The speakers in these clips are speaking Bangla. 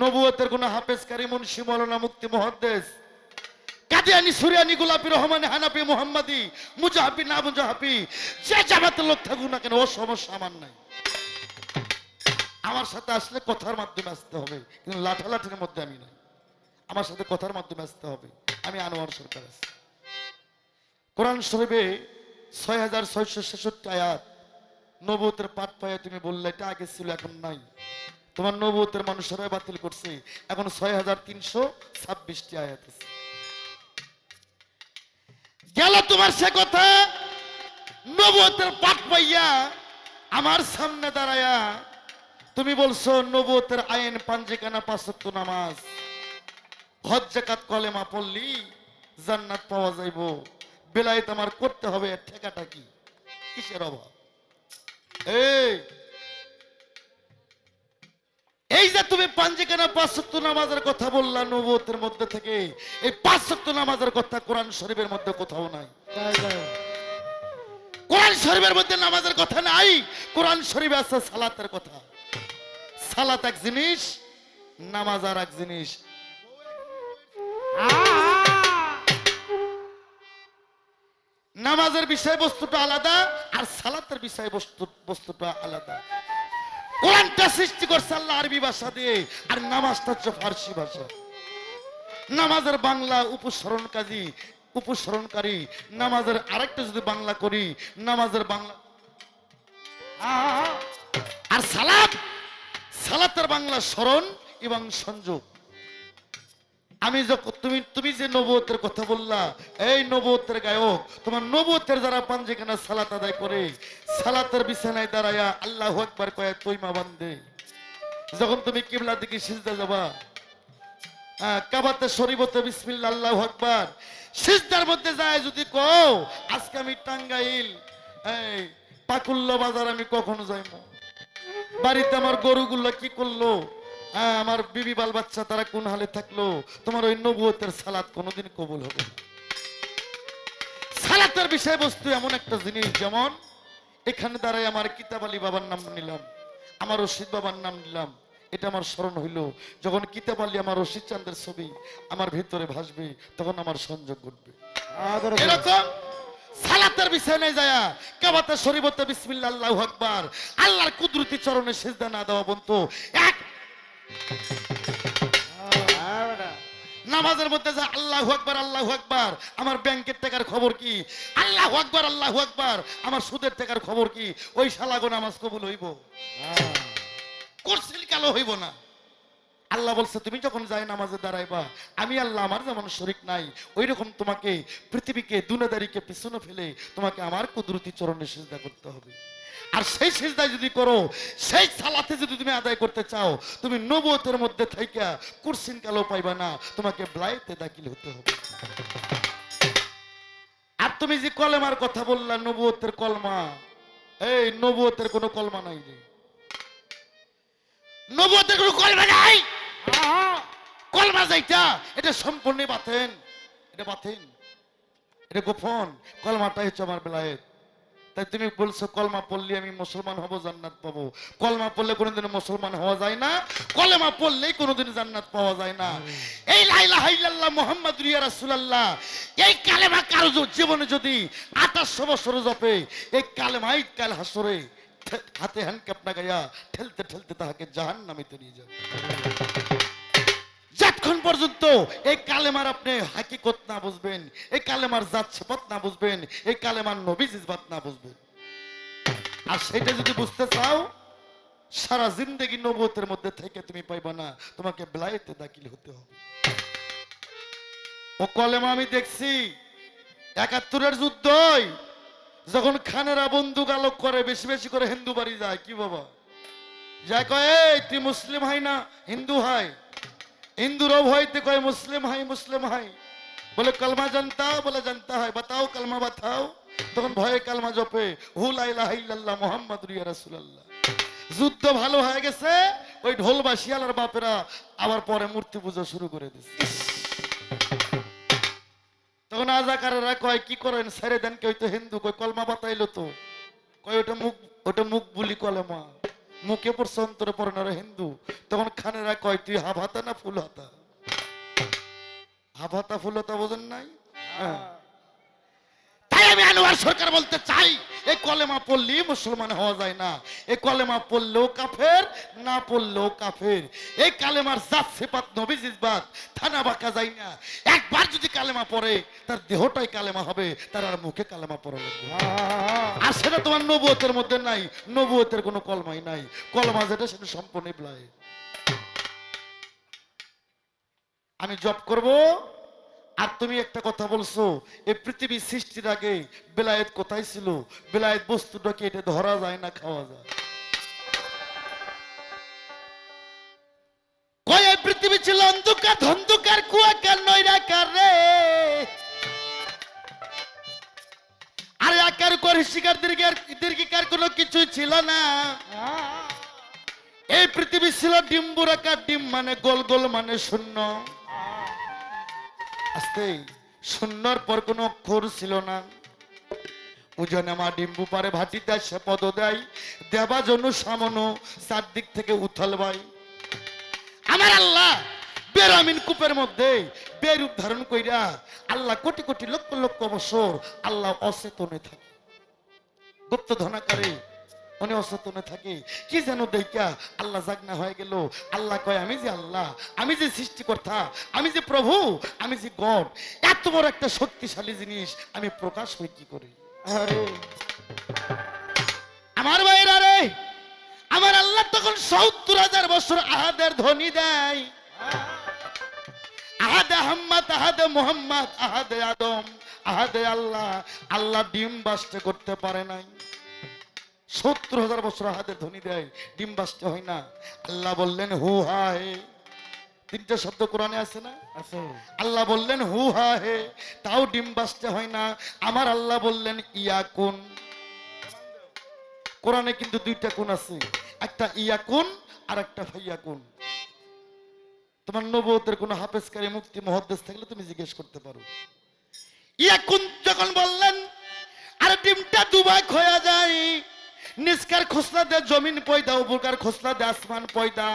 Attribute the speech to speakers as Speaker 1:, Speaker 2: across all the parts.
Speaker 1: নবুয়তের কোন হাফেজকারী মুন্সি মৌলানা মুক্তি মহাদ্দেশ কাদিয়ানি, সুরিয়ানি, গোলাপি রহমানি না লোক থাকুক না কেন, ও সমস্যা আমার নাই। আমার সাথে আসলে কথার মাধ্যমে আসতে হবে, কিন্তু মধ্যে আমি নাই। আমার সাথে কথার মাধ্যমে আসতে হবে, আমি আনোয়ার সরকার কোরআন ছয় হাজার ছয়শো ছেষট্টি আয়াত নবুতের পাঠ পায়ে তুমি বললে, এটা আগে ছিল, এখন নাই। তোমার নবুতের মানুষেরাই বাতিল করছে। এখন ছয় হাজার তিনশো ছাব্বিশটি আয়াত আছে। গেল তোমার সে কথা নবুতের পাঠ পাইয়া আমার সামনে দাঁড়ায়া তুমি বলছো নবুতের আইন পাঞ্জিকানা পাঁচক্ত নামাজ। হজ জাকাত কলেমা পড়লি, জান্নাত পাওয়া যাইব। বেলায়েত আমার করতে হবে, ঠেকাটা কি? কিসের অভাব? এই এই যে তুমি পাঞ্জিকানা পাঁচক্ত নামাজের কথা বললা নবুতের মধ্যে থেকে, এই পাঁচক্ত নামাজের কথা কোরআন শরীফের মধ্যে কোথাও নাই। কোরআন শরীফের মধ্যে নামাজের কথা নাই, কোরআন শরীফে আছে সালাতের কথা। সালাত এক জিনিস, নামাজ আর এক জিনিস। নামাজের বিষয়বস্তুটা আলাদা আর সালাতের বিষয়বস্তু বস্তুটা আলাদা। কোরআনটা সৃষ্টি করছে আল্লাহ আরবি ভাষা দিয়ে, আর নামাজটা হচ্ছে ফার্সি ভাষা। নামাজের বাংলা উপসরণ কাজী উপসরণকারী, নামাজের আরেকটা যদি বাংলা করি, নামাজের বাংলা আর সালাত, সালাতের বাংলা স্মরণ এবং সংযোগ। আমি যখন তুমি তুমি যে নবতের কথা বললা এই নবতের গায়ক তোমার নবতের যারা পান যেখানে সালাত আদায় করে সালাতের বিছানায় দাঁড়ায়া আল্লাহ একবার কয়ে তৈমা বান্ধে যখন তুমি কিবলা দিকে সিজদা যাবা হ্যাঁ, কাবাতে শরীবতে বিসমিল্লা আল্লাহ আকবার সিজদার মধ্যে যায় যদি কও আজকে আমি টাঙ্গাইল এই পাকুল্ল বাজার আমি কখন যাইব বাড়িতে আমার গরুগুলো কি করল? হ্যাঁ আমার বিবি বাল বাচ্চা তারা কোন হালে থাকল? তোমার ওই নবুয়তের সালাত কোনোদিন কবুল হবে সালাতের বিষয়বস্তু এমন একটা জিনিস যেমন এখানে দাঁড়াই আমার কিতাব আলী বাবার নাম নিলাম আমার রশিদ বাবার নাম নিলাম এটা আমার স্মরণ হইল। যখন কিতাব আলী আমার রশিদ চান্দের ছবি আমার ভিতরে ভাসবে তখন আমার সংযোগ ঘটবে। এরকম সালাতের বিষয় নেই যায় কাবাতে শরীবতে বিসমিল্লাহ আল্লাহু আকবার আল্লাহর কুদরতি চরণে সিজদা না দেওয়া বন্ত এক নামাজের মধ্যে যা আল্লাহ আকবার আল্লাহ আকবার আমার ব্যাংকের টাকার খবর কি? আল্লাহ আকবার আল্লাহ আকবার আমার সুদের টাকার খবর কি? ওই শালাগো নামাজ কবুল হইব? করছিল কালো হইব না। আল্লাহ বলছে, তুমি যখন যাই নামাজে দাঁড়াইবা, আমি আল্লাহ আমার যেমন শরিক নাই ওই রকম তোমাকে পৃথিবীকে দুনাদারিকে পিছনে ফেলে তোমাকে আমার কুদরতি চরণে সিজদা করতে হবে। আর সেই সিজদায় যদি করো, সেই সালাতে যদি তুমি আদায় করতে চাও, তুমি নবতের মধ্যে থাইকা কুরসিন কালো পাইবা না, তোমাকে ব্লাইতে দাখিল হতে হবে। আর তুমি যে কলেমার কথা বললা, নবুয়তের কলমা, এই নবতের কোনো কলমা নাই রে। নবুয়তের কোনো কলমা নাই! কলমা যাইটা এটা সম্পূর্ণ বাতেন এটা বাতেন এটা গোপন। কলমাটা হচ্ছে আমার বেলায়েত। তাই তুমি বলছো কলমা পড়লে আমি মুসলমান হব জান্নাত পাবো। কলমা পড়লে কোনোদিন মুসলমান হওয়া যায় না। কলেমা পড়লেই কোনোদিন জান্নাত পাওয়া যায় না। এই লাইলা হাইলাল্লাহ মোহাম্মদ রিয়া রাসূলুল্লাহ। এই কালেমা কারও জীবনে যদি আঠাশশো বছর জপে এই কালেমাই কাল হাসরে হাতে হ্যান্ডকাপ না গাইয়া ঠেলতে ঠেলতে তাহাকে জাহান নামিতে নিয়ে যাবে যতক্ষণ পর্যন্ত এই কালেমার আপনি হাকিকত না বুঝবেন এই কালেমার জাত সেপত না বুঝবেন এই কালেমার নবী জিজবাত না বুঝবেন আর সেটা যদি বুঝতে চাও, সারা জিন্দগি নবতের মধ্যে থেকে তুমি পাইবা না, তোমাকে বেলায়েতে দাখিল হতে হবে। ও কলেমা আমি দেখছি, একাত্তরের যুদ্ধই যখন খানেরা বন্দুক আলোক করে বেশি বেশি করে হিন্দু বাড়ি যায় কি বাবা? যায় কয় "এই, তুই মুসলিম হয় না? হিন্দু হয় হিন্দুরও ভয়তে কয় মুসলিম হাই মুসলিম হাই। বলে কলমা জানতা? বলে জানতা হয় বাতাও কলমা বাতাও। তখন ভয়ে কালমা জপে হুল আইলাহ মোহাম্মদ রিয়া রাসূলুল্লাহ। যুদ্ধ ভালো হয়ে গেছে ওই ঢোল বাসিয়ালার বাপেরা আবার পরে মূর্তি পুজো শুরু করে দিছে। তখন আজাকারেরা কয়, কি করেন? ছেড়ে দেন কেউ তো হিন্দু কয়, কলমা বাতাইলো তো। কয়, ওটা মুখ ওটা মুখ বুলি কলমা মুখে পড়ছে, অন্তরে পড়ে না হিন্দু। তখন খানেরা কয়, তুই হাভাতা না ফুল হাতা? হাভাতা ফুল হাতা বোঝেন নাই? হ্যাঁ। তাই আমি আনোয়ার সরকার বলতে চাই। এই কলেমা পড়লি মুসলমান হওয়া যায় না। এই কলেমা পড়লেও কাফের, না পড়লেও কাফের। এই কালেমার জাত সেপাত থানা বাঁকা যায় না। একবার যদি কালেমা পড়ে, তার দেহটাই কালেমা হবে, তার আর মুখে কালেমা পড়া আর সেটা তোমার নবুয়তের মধ্যে নাই, নবুয়তের কোনো কলমাই নাই। কলমা যেটা, সেটা সম্পূর্ণ আমি জব করব আর তুমি একটা কথা বলছো, এই পৃথিবী সৃষ্টির আগে বেলায়েত কোথায় ছিল? বেলায়েত বস্তুটাকে এটা ধরা যায় না খাওয়া যায়? পৃথিবী ছিল অন্ধকার, ধন্ধকার, কুয়াকার, নৈরাকার রে। আকার করে শিকার দীর্ঘিকার কোনো কিছুই ছিল না। এই পৃথিবী ছিল ডিম্বুরাকার ডিম মানে গোল গোল মানে শূন্য। আস্তে শূন্যর পর কোনো অক্ষর ছিল না। উজনে মা ডিম্বু পারে ভাটিতে সে পদ দেয় দেবা জন্য সামনো চারদিক থেকে উথল ভাই আমার আল্লাহ বেরামিন কূপের মধ্যে বেরূপ ধারণ কইরা আল্লাহ কোটি কোটি লক্ষ লক্ষ বছর আল্লাহ অচেতনে থাকে। গুপ্ত ধনাকারে উনি অচেতনে থাকে। কি যেন দেখা আল্লাহ জাগনা হয়ে গেল। আল্লাহ কয় আমি যে আল্লাহ আমি যে সৃষ্টিকর্তা আমি যে প্রভু আমি যে গড এত বড় একটা শক্তিশালী জিনিস আমি প্রকাশ হই কি করে?
Speaker 2: আরে।
Speaker 1: আমার ভাইরা রে আমার আল্লাহ তখন সত্তর হাজার বছর আহাদের ধ্বনি দেয়। আহাদে আহম্মদ আহাদে মোহাম্মদ আহাদে আদম আহাদে আল্লাহ। আল্লাহ ডিম বাস্তে করতে পারে নাই। সত্তর হাজার বছর হাতে ধ্বনি দেয় ডিম বাস্তে হয় না। আল্লাহ বললেন হু হা হে। তিনটা শব্দ কোরআনে আছে না?
Speaker 2: আছে।
Speaker 1: আল্লাহ বললেন হু হা হে। তাও ডিম বাজতে হয় না। আমার আল্লাহ বললেন ইয়া কোন কোরআনে কিন্তু দুইটা কোন আছে। একটা ইয়া কোন আর একটা ভাইয়া কোন তোমার নবতের কোন হাফেজকারী মুক্তি মহাদ্দেশ থাকলে তুমি জিজ্ঞেস করতে পারো। ইয়া কোন যখন বললেন আর ডিমটা দুবাই খোয়া যায় নিষ্কার খোসলা দে, জমিন পয়দা, উপকার খোসলা দে, আসমান পয়দা।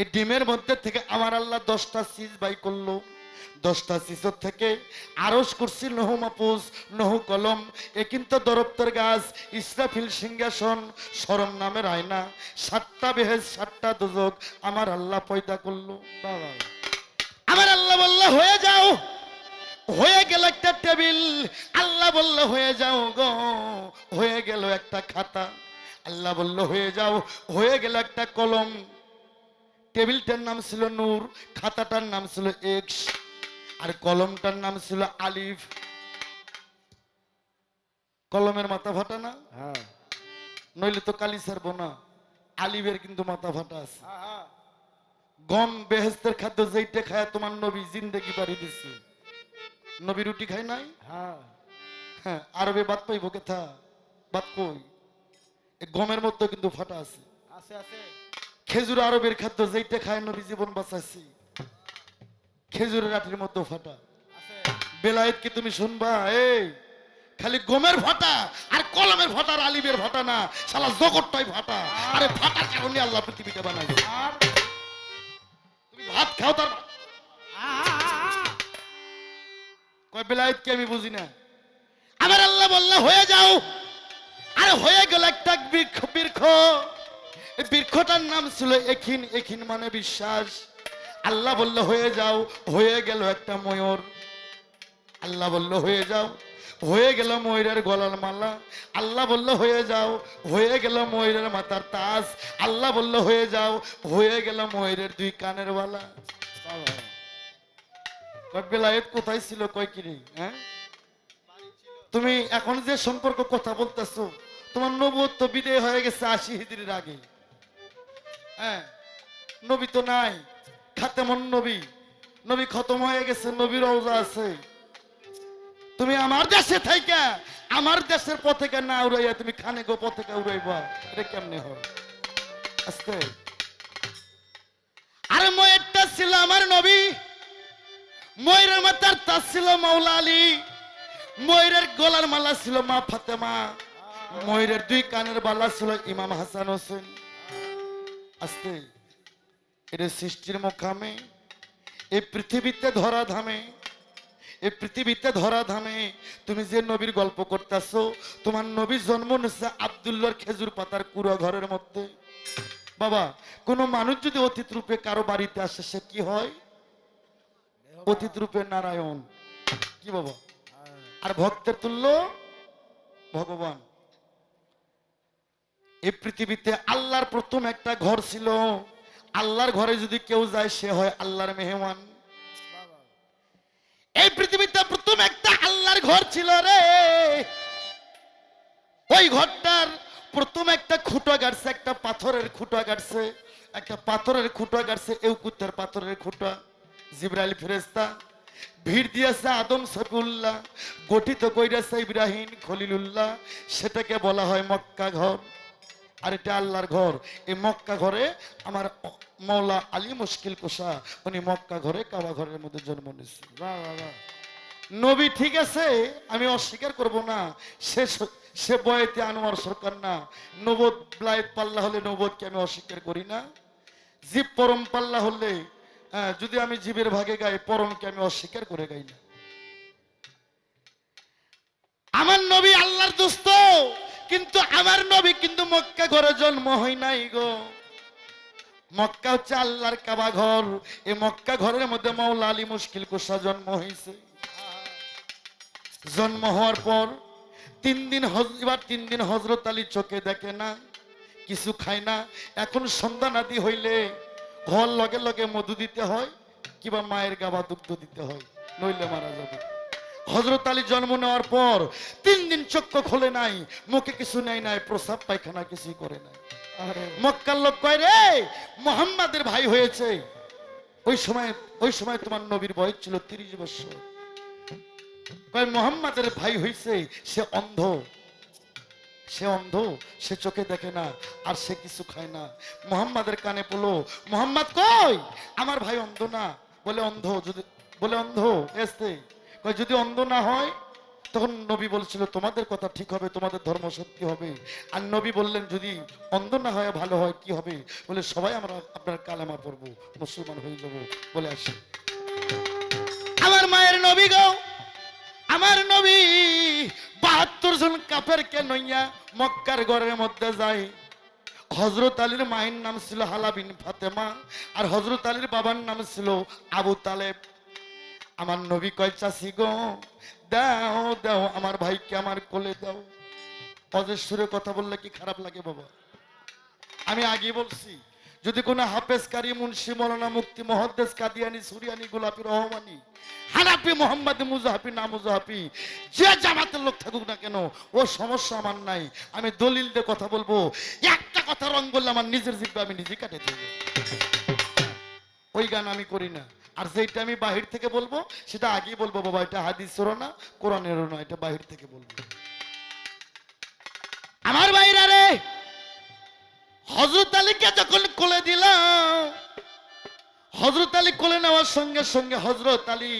Speaker 1: এই ডিমের মধ্যে থেকে আমার আল্লাহ দশটা সিজ বাই করল। দশটা সিজর থেকে আরস করছি নহু মাপুস, নহু কলম, এ কিন্তু দরপ্তর গাছ, ইসরাফিল সিংহাসন সরম নামের আয়না, সাতটা বেহেজ সাতটা দুজক, আমার আল্লাহ পয়দা করল। আমার আল্লাহ বলল, হয়ে যাও। হয়ে গেল একটা টেবিল। আল্লাহ বলল হয়ে যাও গো হয়ে গেল একটা খাতা। আল্লাহ বলল হয়ে যাও হয়ে গেল একটা কলম। টেবিলটার নাম ছিল নূর খাতাটার নাম ছিল এক্স আর কলমটার নাম ছিল আলিফ। কলমের মাথা ফাটা না?
Speaker 2: হ্যাঁ।
Speaker 1: নইলে তো কালি ছাড়বো না। আলিফের কিন্তু মাথা ফাটা আছে।
Speaker 2: হ্যাঁ
Speaker 1: গম বেহেস্তের খাদ্য যেইটা খায় তোমার নবী জিন্দেগি বাড়ি দিচ্ছে নবী রুটি খায় নাই?
Speaker 2: হ্যাঁ।
Speaker 1: হ্যাঁ আরবে বাদ পাইব কেথা? বাদ কই? গমের মধ্যে কিন্তু ফাটা আছে।
Speaker 2: আছে আছে।
Speaker 1: খেজুর আরবের খাদ্য যেইটা খায় নবী জীবন বাঁচাইছি। খেজুরের আটির মধ্যে ফাটা।
Speaker 2: আছে।
Speaker 1: বেলায়েত কি তুমি শুনবা? এই খালি গমের ফাটা আর কলমের ফাটা আর আলিবের ফাটা না শালা জগৎটাই ফাটা। আরে ফাটার কারণে আল্লাহ পৃথিবীটা বানাইছে।
Speaker 2: আর
Speaker 1: তুমি ভাত খাও তার কয়, বেলায়েতকে আমি বুঝি না। আবার আল্লাহ বললে, হয়ে যাও। আর হয়ে গেল একটা বৃক্ষ বৃক্ষ। এই বৃক্ষটার নাম ছিল এখিন এখিন মানে বিশ্বাস। আল্লাহ বললে, হয়ে যাও। হয়ে গেল একটা ময়ূর। আল্লাহ বলল, হয়ে যাও। হয়ে গেল ময়ূরের গলার মালা। আল্লাহ বলল, হয়ে যাও। হয়ে গেল ময়ূরের মাথার তাস আল্লাহ বলল, হয়ে যাও। হয়ে গেল ময়ূরের দুই কানের বালা। হ্যাঁ? তুমি এখন যে সম্পর্ক কথা তোমার হয়ে গেছে আশি আগে। হ্যাঁ? নবী তো নাই, খাতেমন নবী। নবী খতম হয়ে গেছে নবীর রওজা আছে। তুমি আমার দেশে থাইকা, আমার দেশের পথেকে না উড়াইয়া তুমি খানে গো পথেকে উড়াইবা। এটা কেমনে হয়? আরে ময়েরটা ছিল আমার নবী ময়ূরের মাথার তাজ ছিল মাওলা আলী। ময়ূরের গলার মালা ছিল মা ফাতেমা। ময়ূরের দুই কানের বালা ছিল ইমাম হাসান হোসেন। আস্তে, এটা সৃষ্টির মোকামে এই পৃথিবীতে ধরা ধামে এই পৃথিবীতে ধরা ধামে। তুমি যে নবীর গল্প করতেছো, তোমার নবীর জন্ম নিচ্ছে আবদুল্লার খেজুর পাতার কুড়া ঘরের মধ্যে। বাবা, কোনো মানুষ যদি অতীত রূপে কারও বাড়িতে আসে, সে কি হয়? অতীত রূপে নারায়ণ। কি বাবা? আর ভক্তের তুল্য ভগবান। এই পৃথিবীতে আল্লাহর প্রথম একটা ঘর ছিল। আল্লাহর ঘরে যদি কেউ যায়, সে হয় আল্লাহর মেহমান। এই পৃথিবীতে প্রথম একটা আল্লাহর ঘর ছিল রে। ওই ঘরটার প্রথম একটা খুঁটো গাড়ছে একটা পাথরের খুঁটো গাড়ছে একটা পাথরের খুঁটো গাড়ছে এউকুতের পাথরের খুঁটো। জিব্রাইল ফেরেস্তা ভিড় দিয়েছে আদম সফিউল্লাহ গঠিত কইরাছে ইব্রাহিম খলিলুল্লাহ, সেটাকে বলা হয় মক্কা ঘর। আর এটা আল্লাহর ঘর। এই মক্কা ঘরে আমার মৌলা আলী মুশকিল কোষা উনি মক্কা ঘরে, কাবা ঘরের মধ্যে জন্ম নিয়েছে নবী ঠিক আছে, আমি অস্বীকার করব না, সে স- বয়েতে আনোয়ার সরকার না। নবদ ব্লাইট পাল্লা হলে নবদকে আমি অস্বীকার করি না। জীব পরম পাল্লা হলে হ্যাঁ, যদি আমি জীবের ভাগে গাই পরমকে আমি অস্বীকার করে গাই না। আমার নবী আল্লাহর দোস্ত কিন্তু আমার নবী কিন্তু মক্কা ঘরে জন্ম হয় নাই গো। মক্কা হচ্ছে আল্লাহর কাবা ঘর। এই মক্কা ঘরের মধ্যে মাওলা আলী মুশকিল কোষা জন্ম হয়েছে। জন্ম হওয়ার পর তিন দিন এবার তিন দিন হজরত আলী চোখে দেখে না কিছু খায় না। এখন সন্ধ্যা নাদি হইলে ঘর লগে লগে মধু দিতে হয় কিংবা মায়ের গাবা দুগ্ধ দিতে হয় নইলে মারা যাবে। হজরত আলী জন্ম নেওয়ার পর তিন দিন চক্ষু খোলে নাই মুখে কিছু নেই নাই প্রসাব পায়খানা কিছুই করে নাই। মক্কার লোক কয় রে মোহাম্মদের ভাই হয়েছে। ওই সময় ওই সময় তোমার নবীর বয়স ছিল তিরিশ বছর। কয় মোহাম্মদের ভাই হয়েছে সে অন্ধ। সে অন্ধ, সে চোখে দেখে না, আর সে কিছু খায় না। মোহাম্মদের কানে বলো, মোহাম্মদ কই? আমার ভাই অন্ধ না। বলে অন্ধ, যদি, বলে অন্ধ, এসতে। কয়, যদি অন্ধ না হয়, তখন নবী বলছিল, তোমাদের কথা ঠিক হবে, তোমাদের ধর্ম সত্যি হবে। আর নবী বললেন, যদি অন্ধ না হয়, ভালো হয়, কি হবে? বলে, সবাই আমরা আপনার কালেমা পড়ব, মুসলমান হয়ে যাব। বলে আসি। আমার মায়ের নবী গো, আমার নবী বাহাত্তর জন কাপের কে নইয়া মক্কার ঘরের মধ্যে যায়। হজরত আলীর মায়ের নাম ছিল হালাবিন ফাতেমা, আর হজরত আলীর বাবার নাম ছিল আবু তালেব। আমার নবী কয় চাষি গো, দাও দাও, আমার ভাইকে আমার কোলে দাও। অজের সুরে কথা বললে কি খারাপ লাগে বাবা? আমি আগে বলছি যদি কোনো হাফেজ কারি মুন্সি, মৌলানা মুক্তি মহদ্দেস, কাদিয়ানি, সুরিয়ানি, গোলাপি রহমানি হানাপি মোহাম্মদ, মুজাহাফি না মুজাহাফি যে জামাতের লোক থাকুক না কেন, ও সমস্যা আমার নাই। আমি দলিল দিয়ে কথা বলব। একটা কথা রং বললে আমার নিজের জিব্বা আমি নিজে কাটে দেবো। ওই গান আমি করি না। আর যেটা আমি বাহির থেকে বলব, সেটা আগেই বলব, বাবা, এটা হাদিসেরও না, কোরআনেরও না এটা বাহির থেকে বলব। আমার বাইরে রে হজরত আলীকে যখন কোলে দিলাম হজরত আলী কোলে নেওয়ার সঙ্গে সঙ্গে হজরত আলী